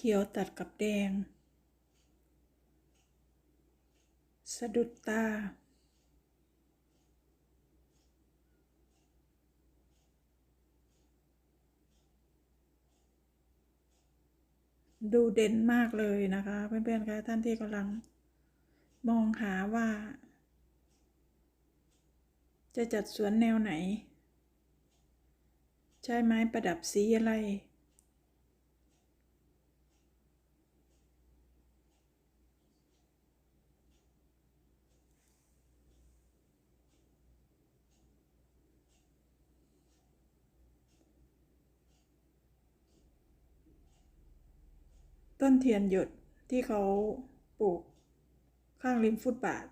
ขียวตัดกับแดง สะดุดตา ดูเด่นมากเลยนะคะ เพื่อนๆคะท่านที่กำลังมองหาว่า จะจัดสวนแนวไหน ใช้ไม้ประดับสีอะไร ต้นเทียนหยดที่เขาปลูกข้างริมฟุตบาท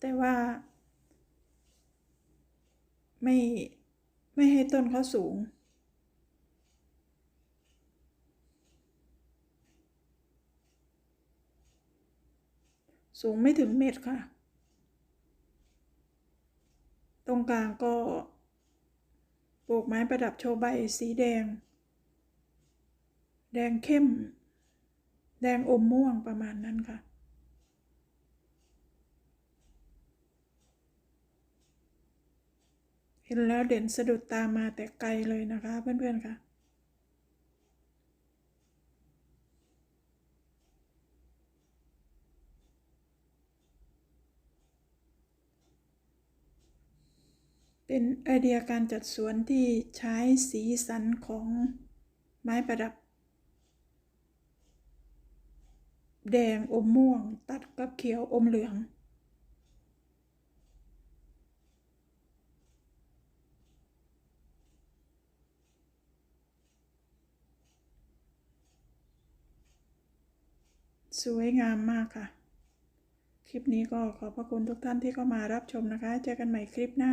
แต่ว่า ไม่ไม่ให้ต้นเขาสูง สูงไม่ถึงเมตรค่ะ ตรงกลางก็ปลูกไม้ประดับโชว์ใบสีแดง แดงเข้ม แดงอมม่วงประมาณนั้นค่ะ เห็นแล้วเด่นสะดุดตามาแต่ไกลเลยนะคะ เพื่อนๆค่ะเป็นไอเดียการจัดสวนที่ใช้สีสันของไม้ประดับ แดงอมม่วง ตัดกับเขียวอมเหลือง สวยงามมากค่ะ คลิปนี้ก็ขอบพระคุณทุกท่านที่เข้ามารับชมนะคะ เจอกันใหม่คลิปหน้า